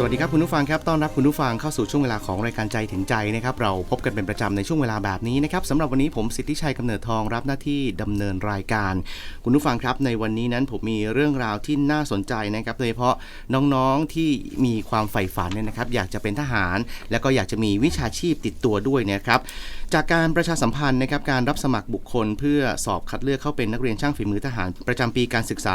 สวัสดีครับคุณผู้ฟังครับต้อนรับคุณผู้ฟังเข้าสู่ช่วงเวลาของรายการใจถึงใจนะครับเราพบกันเป็นประจำในช่วงเวลาแบบนี้นะครับสำหรับวันนี้ผมสิทธิชัยกำเนิดทองรับหน้าที่ดำเนินรายการ คุณผู้ฟังครับในวันนี้นั้นผมมีเรื่องราวที่น่าสนใจนะครับโดยเฉพาะน้องๆที่มีความใฝ่ฝันเนี่ยนะครับอยากจะเป็นทหาร แล้วก็อยากจะมีวิชาชีพติดตัวด้วยนะครับจากการประชาสัมพันธ์นะครับการรับสมัครบุคคล เพื่อสอบคัดเลือกเข้าเป็นนักเรียนช่างฝีมือทหาร ประจำปีการศึกษา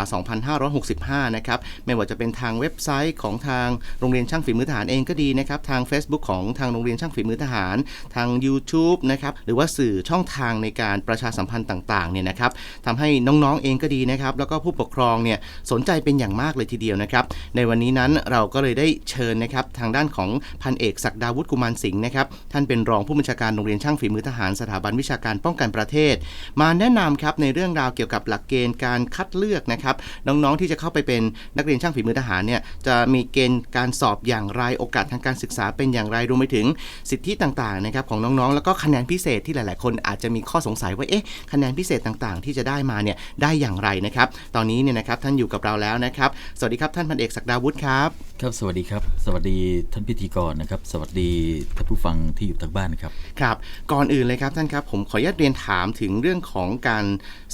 2565 นะครับไม่ว่าจะเป็นทางเว็บไซต์ของทางโรงเรียนช่างฝีมือทหารเองก็ดีนะครับทาง Facebook ของทางโรงเรียนช่างฝีมือทหาร ทาง YouTube นะครับหรือว่าสื่อช่องทางในการประชาสัมพันธ์ต่างๆเนี่ยนะครับทำให้น้องๆเองก็ดีนะครับแล้วก็ผู้ปกครองเนี่ยสนใจเป็นอย่างมากเลยทีเดียวนะครับในวันนี้นั้นเราก็เลยได้เชิญนะครับทางด้านของพันเอกศักดาวุฒิกุมารสิงห์นะครับท่านเป็นรองผู้บัญชาการโรงเรียนช่างฝีมือทหารสถาบันวิชาการป้องกันประเทศ มาแนะนำครับในเรื่องราวเกี่ยวกับหลักเกณฑ์การคัดเลือกนะครับน้องๆที่จะเข้าไปเป็นนักเรียนช่างฝีมือทหารเนี่ยจะมีเกณฑ์การสอบอย่างไรโอกาสทางการศึกษาเป็นอย่างไรรวมไปถึงสิทธิต่างๆนะครับของน้องๆ แล้วก็คะแนนพิเศษที่หลายๆ คนอาจจะมีข้อสงสัยว่าเอ๊ะคะแนนพิเศษต่างๆ ที่จะได้มาเนี่ยได้อย่างไรนะครับ ตอนนี้เนี่ยนะครับท่านอยู่กับเราแล้วนะครับ สวัสดีครับท่านพันเอกศักดาวุฒิครับครับสวัสดีครับ สวัสดีท่านพิธีกรนะครับ สวัสดีท่านผู้ฟังที่อยู่ทางบ้านนะครับครับก่อนอื่นเลยครับท่านครับผมขออนุญาตเรียนถามถึงเรื่องของการ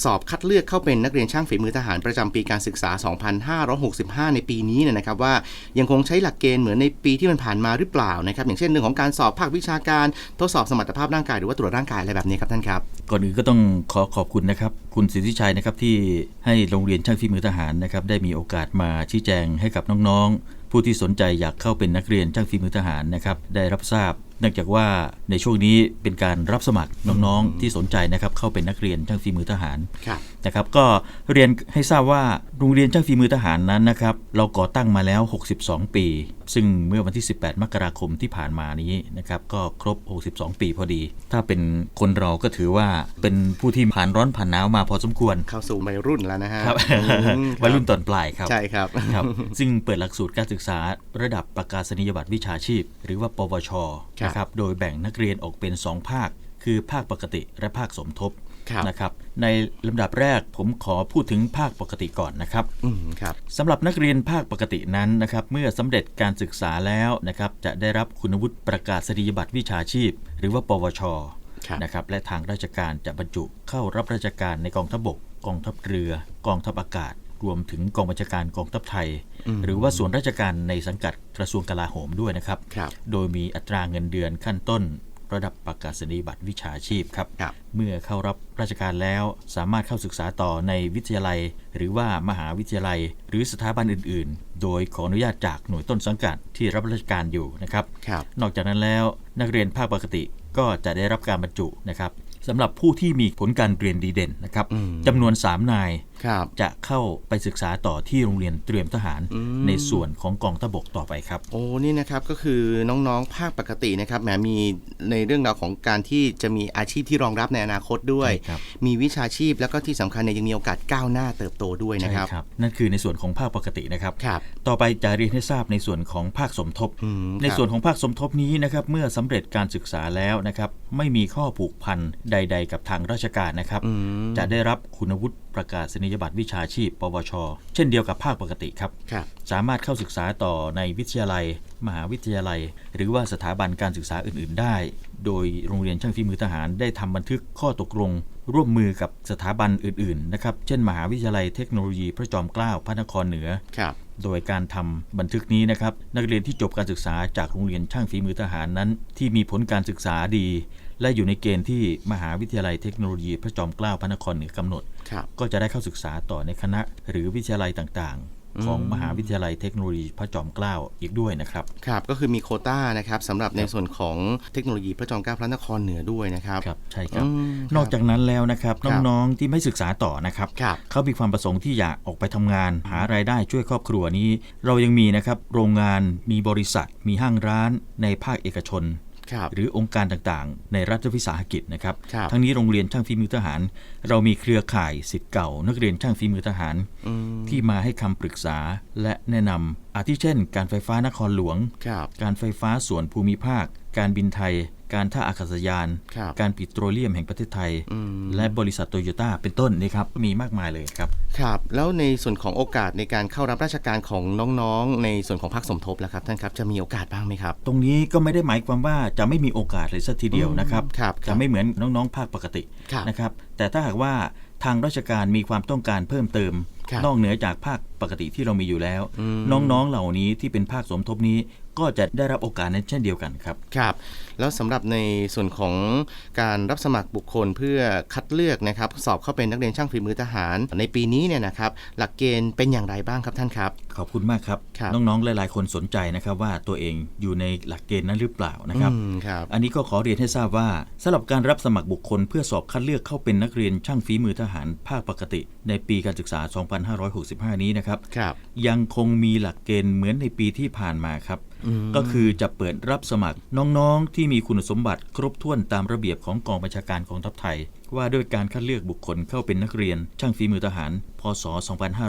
สอบคัดเลือกเข้าเป็นนักเรียนช่างฝีมือทหารประจำปีการศึกษา 2565 ในปีนี้เนี่ยนะครับว่ายังคงใช้หลักเกณฑ์เหมือนในปีที่มันผ่านมาหรือเปล่านะครับอย่างเช่นเรื่องของการสอบภาควิชาการ ทดสอบสมรรถภาพร่างกายหรือว่าตรวจร่างกายอะไรแบบนี้ครับท่านครับก่อนอื่นก็ต้องขอขอบคุณนะครับคุณสิทธิชัยนะครับที่ให้โรงเรียนช่างฝีมือทหารนะครับได้มีโอกาสมาชี้แจงให้กับน้องๆ ผู้ที่สนใจอยากเข้าเป็นนักเรียนช่างฝีมือทหารนะครับได้รับทราบ เนื่องจากว่าในช่วงนี้เป็นการรับสมัครน้องๆที่สนใจนะครับเข้าเป็นนักเรียนช่างฝีมือทหารครับนะครับก็เรียนให้ทราบว่าโรงเรียนช่างฝีมือทหารนั้นนะครับเราก่อตั้งมาแล้ว 62 ปี ซึ่งเมื่อวันที่ 18 มกราคมที่ผ่านมานี้นะครับก็ครบ 62 ปีพอดี ถ้าเป็นคนเราก็ถือว่าเป็นผู้ที่ผ่านร้อนผ่านหนาวมาพอสมควร เข้าสู่วัยรุ่นแล้วนะฮะครับอืมวัยรุ่นตอนปลายครับใช่ครับครับ ซึ่งเปิดหลักสูตรการศึกษาระดับประกาศนียบัตรวิชาชีพ หรือว่าปวชครับนะครับ โดยแบ่งนักเรียนออกเป็น 2 ภาค คือภาคปกติและภาคสมทบครับนะครับในลำดับแรกผมขอพูดถึงภาคปกติก่อนนะครับอืมครับสำหรับนักเรียนภาคปกตินั้นนะครับเมื่อสำเร็จการศึกษาแล้วนะครับจะได้รับคุณวุฒิประกาศนียบัตรวิชาชีพ หรือว่า ปวชครับนะครับและทางราชการจะบรรจุเข้ารับราชการในกองทัพบก กองทัพเรือ กองทัพอากาศ รวมถึงกองบัญชาการกองทัพไทย หรือว่าส่วนราชการในสังกัดกระทรวงกลาโหมด้วยนะครับครับโดยมีอัตราเงินเดือนขั้นต้น ระดับประกาศนียบัตรวิชาชีพครับครับเมื่อเข้ารับราชการแล้วสามารถเข้าศึกษาต่อในวิทยาลัย หรือว่ามหาวิทยาลัย หรือสถาบันอื่น ๆ โดยขออนุญาตจากหน่วยต้นสังกัดที่รับราชการอยู่นะครับครับนอกจากนั้นแล้วนักเรียนภาคปกติก็จะได้รับการบรรจุนะครับสำหรับผู้ที่มีผลการเรียนดีเด่นนะครับอืมจำนวน 3 นายครับ จะเข้าไปศึกษาต่อที่โรงเรียนเตรียมทหารอืมในส่วนของกองทพบกต่อไปครับ โอ้นี่นะครับก็คือน้องๆภาคปกตินะครับแหมมีในเรื่องราวของการที่จะมีอาชีพที่รองรับในอนาคตด้วยใช่ครับมีวิชาชีพแล้วก็ที่สำคัญเนี่ยยังมีโอกาสก้าวหน้าเติบโตด้วยนะครับใช่ครับนั่นคือในส่วนของภาคปกตินะครับครับต่อไปจะเรียนให้ทราบในส่วนของภาคสมทบอืมในส่วนของภาคสมทบนี้นะครับเมื่อสำเร็จการศึกษาแล้วนะครับไม่มีข้อผูกพันใด ๆ กับทางราชการนะครับอืมจะได้รับคุณวุฒิประกาศนียบัตรวิชาชีพ ปวช เช่นเดียวกับภาคปกติครับครับ สามารถเข้าศึกษาต่อในวิทยาลัย มหาวิทยาลัย หรือว่าสถาบันการศึกษาอื่น ๆ ได้ โดยโรงเรียนช่างฝีมือทหารได้ทำบันทึกข้อตกลง ร่วมมือกับสถาบันอื่น ๆ นะครับ เช่น มหาวิทยาลัยเทคโนโลยีพระจอมเกล้าพระนครเหนือครับโดยการทำบันทึกนี้นะครับ นักเรียนที่จบการศึกษาจากโรงเรียนช่างฝีมือทหารนั้น ที่มีผลการศึกษาดี และอยู่ในเกณฑ์ที่มหาวิทยาลัยเทคโนโลยีพระจอมเกล้าพระนครเหนือกำหนดครับก็จะได้เข้าศึกษาต่อในคณะหรือวิทยาลัยต่างๆ ของมหาวิทยาลัยเทคโนโลยีพระจอมเกล้าอีกด้วยนะครับครับก็คือมีโควต้านะครับสำหรับในส่วนของเทคโนโลยีพระจอมเกล้าพระนครเหนือด้วยนะครับครับใช่ครับอืมนอกจากนั้นแล้วนะครับครับน้องๆที่ไม่ศึกษาต่อนะครับครับเขามีความประสงค์ที่อยากออกไปทำงาน หารายได้ช่วยครอบครัวนี้ เรายังมีนะครับโรงงานมีบริษัท มีห้างร้านในภาคเอกชนครับ หรือองค์การต่างๆ ในรัฐวิสาหกิจนะครับครับ ทั้งนี้โรงเรียนช่างฝีมือทหาร เรามีเครือข่ายสิทธิ์เก่า นักเรียนช่างฝีมือทหารอืมที่มาให้คำปรึกษาและแนะนำอาทิเช่น การไฟฟ้านครหลวงครับการไฟฟ้าส่วนภูมิภาค การบินไทย การท่าอากาศยานครับการปิโตรเลียมแห่งประเทศไทยอืมและบริษัทโตโยต้าเป็นต้นนี่ครับ มีมากมายเลยครับ ครับ แล้วในส่วนของโอกาสในการเข้ารับราชการของน้องๆ ในส่วนของภาคสมทบล่ะครับท่านครับ จะมีโอกาสบ้างไหมครับ ตรงนี้ก็ไม่ได้หมายความว่าจะไม่มีโอกาสเลยสักทีเดียวนะครับครับครัจะบไม่เหมือนน้องๆ ภาคปกติครับนะครับ แต่ถ้าหากว่าทางราชการมีความต้องการเพิ่มเติมครับนอกเหนือจากภาคปกติที่เรามีอยู่แล้วอืมน้องๆเหล่านี้ที่เป็นภาคสมทบนี้ ก็จะได้รับโอกาสนั้นเช่นเดียวกันครับครับ แล้วสำหรับในส่วนของการรับสมัครบุคคลเพื่อคัดเลือกนะครับ สอบเข้าเป็นนักเรียนช่างฝีมือทหาร ในปีนี้เนี่ยนะครับหลักเกณฑ์เป็นอย่างไรบ้างครับท่านครับ ขอบคุณมากครับ ครับน้องๆ หลาย ๆ คนสนใจนะครับว่าตัวเองอยู่ในหลักเกณฑ์นั้นหรือเปล่านะครับ อืมครับ อันนี้ก็ขอเรียนให้ทราบว่าสำหรับการรับสมัครบุคคลเพื่อสอบคัดเลือกเข้าเป็นนักเรียนช่างฝีมือทหารภาคปกติ ในปีการศึกษา 2565 นี้นะครับ ครับ ยังคงมีหลักเกณฑ์เหมือนในปีที่ผ่านมาครับอืมก็คือจะเปิดรับสมัครน้องๆ ที่มีคุณสมบัติครบถ้วนตามระเบียบของกองบัญชาการกองทัพไทย ว่าด้วยการคัดเลือกบุคคลเข้าเป็นนักเรียน ช่างฝีมือทหาร พศ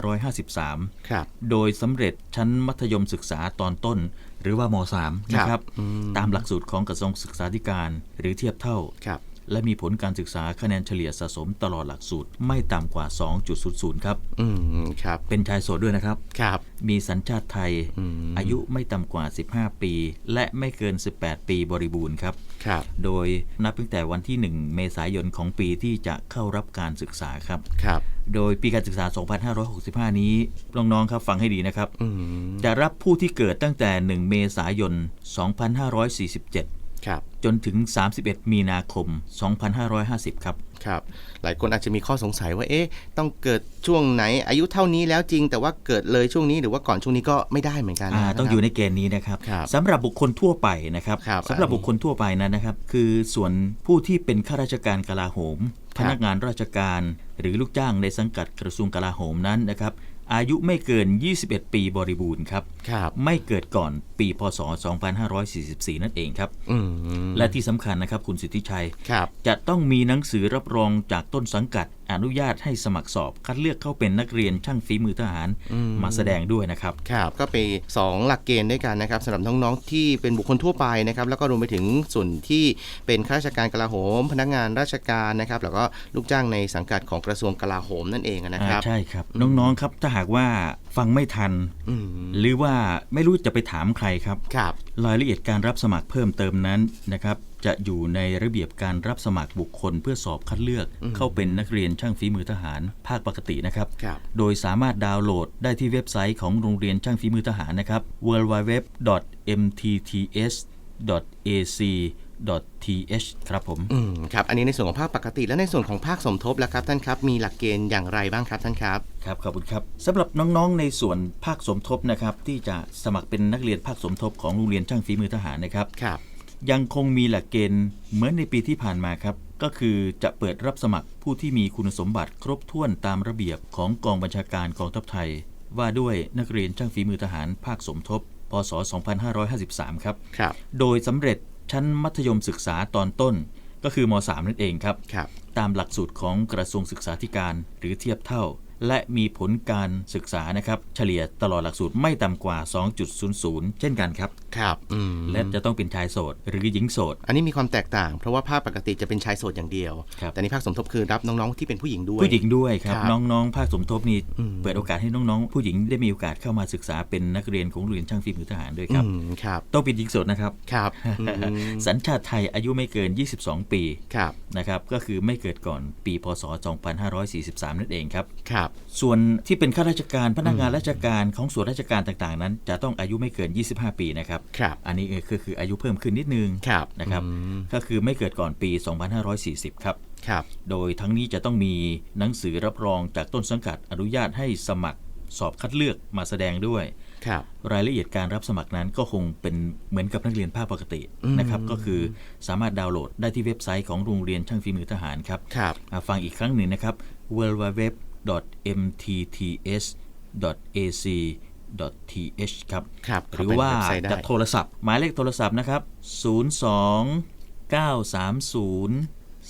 2553 ครับ โดยสำเร็จชั้นมัธยมศึกษาตอนต้น หรือว่าม 3 นะครับอืมตามหลักสูตรของกระทรวงศึกษาธิการ หรือเทียบเท่าครับ และมีผลการศึกษาคะแนนเฉลี่ยสะสมตลอดหลักสูตร ไม่ต่ำกว่า 2.00 ครับ อืม ครับ เป็นชายโสดด้วยนะครับ ครับ มีสัญชาติไทยอืมอายุไม่ต่ำกว่า 15 ปี และไม่เกิน 18 ปีบริบูรณ์ครับ ครับ โดยนับตั้งแต่วันที่ 1 เมษายนของปีที่จะเข้ารับการศึกษาครับ ครับ โดยปีการศึกษา 2565 นี้ น้องๆ ครับฟังให้ดีนะครับอืมจะรับผู้ที่เกิดตั้งแต่ 1 เมษายน 2547ครับ จนถึง 31 มีนาคม 2550 ครับครับ หลายคนอาจจะมีข้อสงสัยว่า เอ๊ะ ต้องเกิดช่วงไหน อายุเท่านี้แล้วจริง แต่ว่าเกิดเลยช่วงนี้หรือว่าก่อนช่วงนี้ก็ไม่ได้เหมือนกันอ่านะต้องครับอยู่ในเกณฑ์นี้นะครับครับสำหรับบุคคลทั่วไปนะครับครับสำหรับบุคคลทั่วไปนั้นนะครับ คือส่วนผู้ที่เป็นข้าราชการกลาโหมคพรับนักงานราชการ หรือลูกจ้างในสังกัดกระทรวงกลาโหมนั้นนะครับ อายุไม่เกิน 21 ปีบริบูรณ์ครับครับไม่เกิดก่อนปีพศ 2544 นั่นเองครับอืมและที่สำคัญนะครับคุณสิทธิชัยครับจะต้องมีหนังสือรับรองจากต้นสังกัด อนุญาตให้สมัครสอบ คัดเลือกเข้าเป็นนักเรียนช่างฝีมือทหารอืมมาแสดงด้วยนะครับครับก็เป็นสองหลักเกณฑ์ด้วยกันนะครับสำหรับน้องๆที่เป็นบุคคลทั่วไปนะครับแล้วก็รวมไปถึงส่วนที่เป็นข้าราชการกลาโหม พนักงานราชการนะครับแล้วก็ลูกจ้างในสังกัดของกระทรวงกลาโหมนั่นเองนะครับอ่าใช่ครับน้องๆครับถ้าหากว่าฟังไม่ทันอืมหรือว่าไม่รู้จะไปถามใครครับครับรายละเอียดการรับสมัครเพิ่มเติมนั้นนะครับ จะอยู่ในระเบียบการรับสมัครบุคคลเพื่อสอบคัดเลือกอืมเข้าเป็นนักเรียนช่างฝีมือทหาร ภาคปกตินะครับครับ โดยสามารถดาวน์โหลดได้ที่เว็บไซต์ของโรงเรียนช่างฝีมือทหารนะครับ www.mtts.ac.th ครับผมอืมครับ อันนี้ในส่วนของภาคปกติ และในส่วนของภาคสมทบแล้วครับท่านครับ มีหลักเกณฑ์อย่างไรบ้างครับท่านครับ ครับ ขอบคุณครับสำหรับน้องๆ ในส่วนภาคสมทบนะครับที่จะสมัครเป็นนักเรียนภาคสมทบของโรงเรียนช่างฝีมือทหารนะครับ ครับ ยังคงมีหลักเกณฑ์เหมือนในปีที่ผ่านมาครับ ก็คือจะเปิดรับสมัครผู้ที่มีคุณสมบัติครบถ้วนตามระเบียบของกองบัญชาการกองทัพไทย ว่าด้วยนักเรียนช่างฝีมือทหารภาคสมทบ พศ 2553 ครับครับ โดยสำเร็จชั้นมัธยมศึกษาตอนต้น ก็คือม .3 นั่นเองครับครับตามหลักสูตรของกระทรวงศึกษาธิการหรือเทียบเท่า และมีผลการศึกษานะครับ เฉลี่ยตลอดหลักสูตรไม่ต่ำกว่า 2.00 เช่นกันครับ ครับอืมและจะต้องเป็นชายโสด หรือหญิงโสด อันนี้มีความแตกต่าง เพราะว่าภาคปกติจะเป็นชายโสดอย่างเดียวครับแต่ในภาคสมทบคือรับน้องๆที่เป็นผู้หญิงด้วย ผู้หญิงด้วยครับครับน้องๆ ภาคสมทบนี่อืมเปิดโอกาสให้น้องๆ ผู้หญิงได้มีโอกาสเข้ามาศึกษาเป็นนักเรียนของโรงเรียนช่างฝีมือทหารด้วยครับอืมครับ ต้องเป็นหญิงโสดนะครับ ครับอืมสัญชาติไทยอายุไม่เกิน 22 ปี ครับ นะครับ ก็คือไม่เกิดก่อนปี พศ 2543 นั่นเองครับ ครับส่วนที่เป็นข้าราชการพนักงานราชการของส่วนราชการต่างๆ นั้น จะต้องอายุไม่เกิน 25 ปีนะครับครับอันนี้ก็คืออายุเพิ่มขึ้นนิดนึงครับนะครับอืมก็คือไม่เกิดก่อนปี 2540 ครับครับโดยทั้งนี้จะต้องมีหนังสือรับรองจากต้นสังกัดอนุญาตให้สมัครสอบคัดเลือกมาแสดงด้วยครับรายละเอียดการรับสมัครนั้นก็คงเป็นเหมือนกับนักเรียนภาคปกติอืมนะครับก็คือสามารถดาวน์โหลดได้ที่เว็บไซต์ของโรงเรียนช่างฝีมือทหารครับครับอ่าฟังอีกครั้งหนึ่งนะครับ www.mtts.ac.th ครับครับหรือว่าเข้ไปในเว็บไซต์ได้จะโทรศัพท์ หมายเลขโทรศัพท์นะครับ 02 930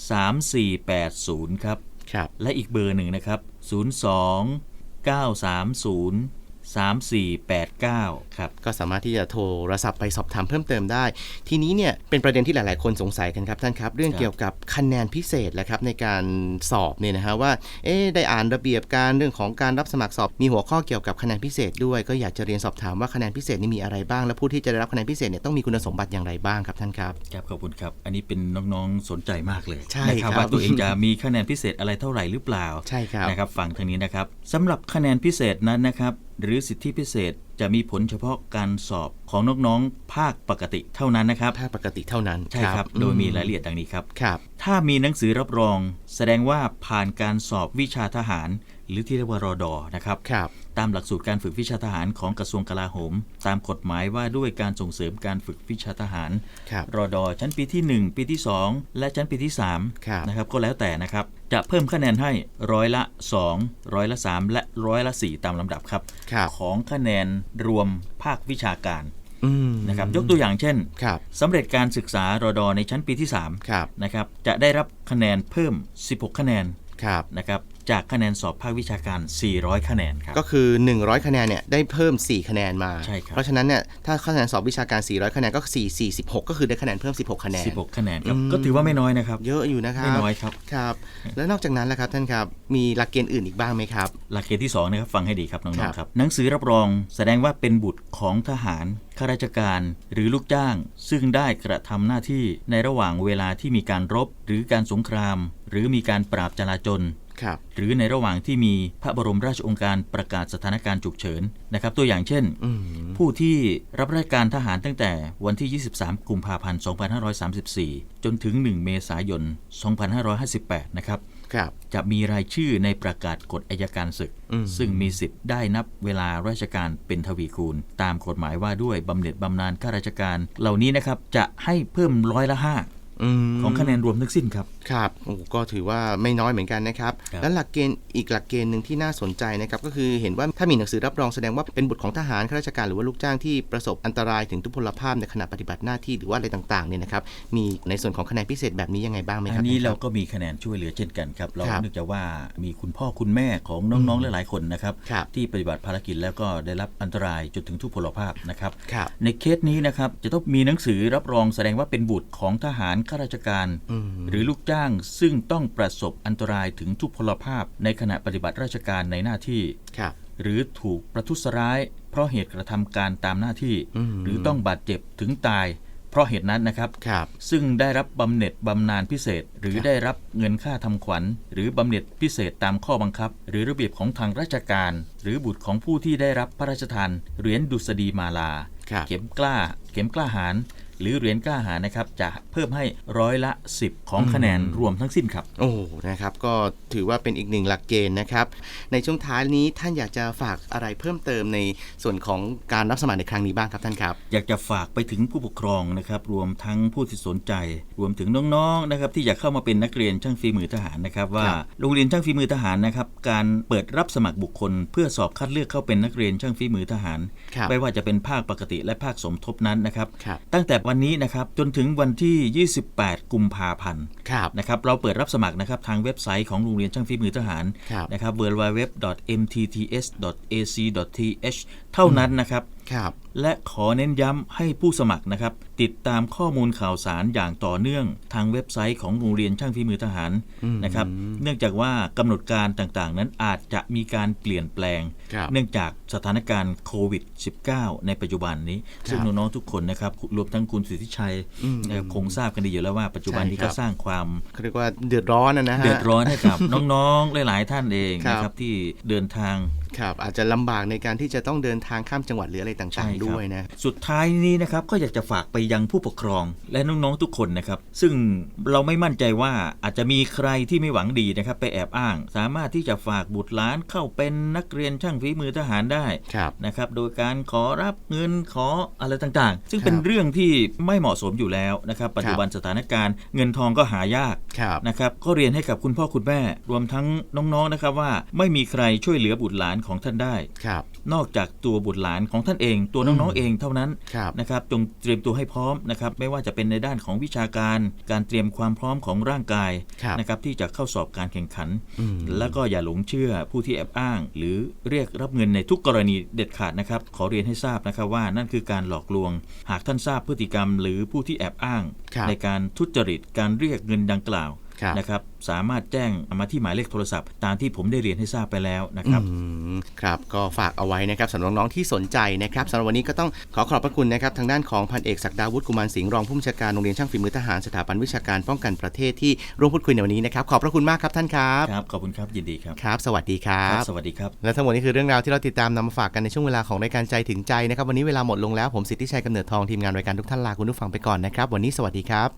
3480 ครับครับและอีกเบอร์หนึ่งนะครับ 02 930 3489 ครับ ก็สามารถที่จะโทรศัพท์ไปสอบถามเพิ่มเติมได้ ทีนี้เนี่ยเป็นประเด็นที่หลาย ๆ คนสงสัยกันครับท่านครับ เรื่องครับเกี่ยวกับคะแนนพิเศษแหละครับในการสอบเนี่ยนะฮะว่าเอ๊ะได้อ่านระเบียบการเรื่องของการรับสมัครสอบมีหัวข้อเกี่ยวกับคะแนนพิเศษด้วย ก็อยากจะเรียนสอบถามว่าคะแนนพิเศษนี่มีอะไรบ้างและผู้ที่จะได้รับคะแนนพิเศษเนี่ยต้องมีคุณสมบัติอย่างไรบ้างครับท่านครับครับขอบคุณครับอันนี้เป็นน้องๆสนใจมากเลยใช่นะครับว่าตัวเองจะมีคะแนนพิเศษอะไรเท่าไหร่หรือเปล่าใช่ครับนะครับฟังทางนี้นะครับสำหรับคะแนนพิเศษนั้นนะครับหรือสิทธิพิเศษจะมีผลเฉพาะการสอบของน้องๆ ภาคปกติเท่านั้นนะครับ ภาคปกติเท่านั้นใช่ครับ โดยมีรายละเอียดดังนี้ครับ ครับ ถ้ามีหนังสือรับรอง แสดงว่าผ่านการสอบวิชาทหาร หรือที่เรียกว่ารอดอนะครับครับตามหลักสูตรการฝึกวิชาทหารของกระทรวงกลาโหม ตามกฎหมายว่าด้วยการส่งเสริมการฝึกวิชาทหารครับรอดอชั้นปีที่ 1 ปีที่ 2 และชั้นปีที่3ครับนะครับก็แล้วแต่นะครับจะเพิ่มคะแนนให้ร้อยละ 2 ร้อยละ 3 และร้อยละ 4 ตามลำดับครับครับของคะแนนรวมภาควิชาการอืมนะครับยกตัวอย่างเช่นครับสำเร็จการศึกษารอดอในชั้นปีที่ครับ3นะครับจะได้รับคะแนนเพิ่ม 16 คะแนนครับนะครับ จากคะแนนสอบภาควิชาการ 400 คะแนนครับ ก็คือ 100 คะแนนเนี่ยได้เพิ่ม 4 คะแนนมาใช่ครับเพราะฉะนั้นเนี่ยถ้าคะแนนสอบวิชาการ 400 คะแนนก็4 46ก็คือได้คะแนนเพิ่ม 16 คะแนน 16 คะแนนครับอืมก็ถือว่าไม่น้อยนะครับ เยอะอยู่นะครับ ไม่น้อยครับ ครับ แล้วนอกจากนั้นล่ะครับท่านครับ มีหลักเกณฑ์อื่นอีกบ้างไหมครับ หลักเกณฑ์ที่2นะครับฟังให้ดีครับน้ครัองบๆครับ หนังสือรับรองแสดงว่าเป็นบุตรของทหารข้าราชการหรือลูกจ้าง ซึ่งได้กระทำหน้าที่ในระหว่างเวลาที่มีการรบ หรือการสงคราม หรือมีการปราบจลาจลครับ หรือในระหว่างที่มีพระบรมราชโองการประกาศสถานการณ์ฉุกเฉินนะครับ ตัวอย่างเช่นอืมผู้ที่รับราชการทหารตั้งแต่วันที่ 23 กุมภาพันธ์ 2534 จนถึง 1 เมษายน 2558 นะครับครับจะมีรายชื่อในประกาศกฎอายการศึกอืมซึ่งมีสิทธิ์ได้นับเวลาราชการเป็นทวีคูณ ตามกฎหมายว่าด้วยบำเหน็จบำนาญข้าราชการ เหล่านี้นะครับจะให้เพิ่มร้อยละห้าม ของคะแนนรวมทั้งสิ้นครับ ครับโอ้ก็ถือว่าไม่น้อยเหมือนกันนะครับครับ และหลักเกณฑ์อีกหลักเกณฑ์หนึ่งที่น่าสนใจนะครับ ก็คือเห็นว่าถ้ามีหนังสือรับรองแสดงว่าเป็นบุตรของทหารข้าราชการหรือว่าลูกจ้างที่ประสบอันตรายถึงทุพพลภาพในขณะปฏิบัติหน้าที่หรือว่าอะไรต่างๆเนี่ยนะครับมีในส่วนของคะแนนพิเศษแบบนี้ยังไงบ้างไหมคอัรับนนี้เราท่คบก็มีคะแนนช่วยเหลือเช่นกันครับเราครับเนื่องจากว่ามีคุณพ่อคุณแม่ของน้องๆหลายๆคนนะครับครับที่ปฏิบัติภารกิจแล้วก็ได้รับอันตรายจนถึงทุพพลภาพนะครับครับในเคสนี้นะครับจะต้องมีหนังสือรับรองแสดงว่าเป็นบุตรของทหารข้าราชการอืมหรือลูกจ้างซึ่งต้องประสบอันตรายถึงทุพพลภาพในขณะปฏิบัติราชการในหน้าที่ครับหรือถูกประทุษร้าย เพราะเหตุกระทำการตามหน้าที่อืมหรือต้องบาดเจ็บถึงตาย เพราะเหตุนั้นนะครับครับซึ่งได้รับบำเหน็จบำนาญพิเศษ หรือครับได้รับเงินค่าทำขวัญ หรือบำเหน็จพิเศษตามข้อบังคับ หรือระเบียบของทางราชการ หรือบุตรของผู้ที่ได้รับพระราชทานเหรียญดุษฎีมาลาครับเข็มกล้า เข็มกล้าหาร หรือเหรียญกล้าหารนะครับจะเพิ่มให้ร้อยละ 10 ของคะแนนรวมทั้งสิ้นครับ โอ้นะครับก็ถือว่าเป็นอีกหนึ่งหลักเกณฑ์นะครับ ในช่วงท้ายนี้ท่านอยากจะฝากอะไรเพิ่มเติมในส่วนของการรับสมัครในครั้งนี้บ้างครับท่านครับ อยากจะฝากไปถึงผู้ปกครองนะครับรวมทั้งผู้ที่สนใจ รวมถึงน้องๆนะครับที่อยากเข้ามาเป็นนักเรียนช่างฝีมือทหารนะครับว่าครับโรงเรียนช่างฝีมือทหารนะครับการเปิดรับสมัครบุคคล เพื่อสอบคัดเลือกเข้าเป็นนักเรียนช่างฝีมือทหารครับไม่ว่าจะเป็นภาคปกติและภาคสมทบนั้นนะครับครับตั้งแต่วันนี้นะครับจนถึงวันที่ 28 กุมภาพันธ์ครับนะครับเราเปิดรับสมัครนะครับทางเว็บไซต์ของโรงเรียนช่างฝีมือทหารครับนะครับ www.mtts.ac.th เท่านั้นนะครับ ครับและขอเน้นย้ำให้ผู้สมัครนะครับ ติดตามข้อมูลข่าวสารอย่างต่อเนื่องทางเว็บไซต์ของโรงเรียนช่างฝีมือทหารอืมนะครับ เนื่องจากว่ากำหนดการต่างๆ นั้นอาจจะมีการเปลี่ยนแปลงครับเนื่องจากสถานการณ์โควิด -19 ในปัจจุบันนี้ ซึ่งน้องๆทุกคนนะครับรวมทั้งคุณสิทธิชัยอืมนะครับคงทราบกันดีอยู่แล้วว่าปัจจุบันนี้ใช่ครัก็บสร้างความเขาเรียกว่าเดือดร้อนนะนะฮะเดือดร้อนให้กับน้องๆหลาย ๆ ท่านเองครับนะครับที่เดินทาง ครับอาจจะลำบากในการที่จะต้องเดินทางข้ามจังหวัดหรืออะไรใช่ต่างครับๆด้วยนะสุดท้ายนี้นะครับก็อยากจะฝากไปยังผู้ปกครองและน้องๆทุกคนนะครับ ซึ่งเราไม่มั่นใจว่าอาจจะมีใครที่ไม่หวังดีนะครับ ไปแอบอ้าง สามารถที่จะฝากบุตรหลานเข้าเป็นนักเรียนช่างฝีมือทหารได้ครับนะครับโดยการขอรับเงินขออะไรต่างๆ ซึ่งเป็นครับเรื่องที่ไม่เหมาะสมอยู่แล้วนะครับ ปัจจุบันสถานการณ์เงินทองก็หายากครับนะครับก็เรียนให้กับคุณพ่อคุณแม่ รวมทั้งน้องๆนะครับว่าไม่มีใครช่วยเหลือบุตรหลานของท่านได้ครับนอกจากตัวบุตรหลานของท่านเอง ตัวน้องอืมๆเองเท่านั้นครับนะครับจงเตรียมตัวให้พร้อมนะครับไม่ว่าจะเป็นในด้านของวิชาการ การเตรียมความพร้อมของร่างกายครับนะครับที่จะเข้าสอบการแข่งขันอืมแล้วก็อย่าหลงเชื่อผู้ที่แอบอ้าง หรือเรียกรับเงินในทุกกรณีเด็ดขาดนะครับขอเรียนให้ทราบนะครับว่านั่นคือการหลอกลวง หากท่านทราบพฤติกรรม หรือผู้ที่แอบอ้างครับในการทุจริตการเรียกเงินดังกล่าว ครับนะครับ สามารถแจ้งมาที่หมายเลขโทรศัพท์ ตามที่ผมได้เรียนให้ทราบไปแล้วนะครับอืมครับ ก็ฝากเอาไว้นะครับสำหรับน้องๆที่สนใจนะครับสำหรับวันนี้ก็ต้องขอขอบพระคุณนะครับทางด้านของพันเอกศักดาวุฒิกุมารสิงห์รองผู้บัญชาการโรงเรียนช่างฝีมือทหารสถาบันวิชาการป้องกันประเทศที่ร่วมพูดคุยในวันนี้นะครับขอบพระคุณมากครับท่านครับครับขอบคุณครับยินดีครับครับ สวัสดีครัครับบสวัสดีครับและทั้งหมดนี้คือเรื่องราวที่เราติดตามนำมาฝากกันในช่วงเวลาของรายการใจถึงใจนะครับวันนี้เวลาหมดลงแล้วผมสิทธิชัยกำเนิดทองทีมงานรายการทุกท่านลาคุณผู้ฟังไปก่อนนะครับวันนี้สวัสดีครับ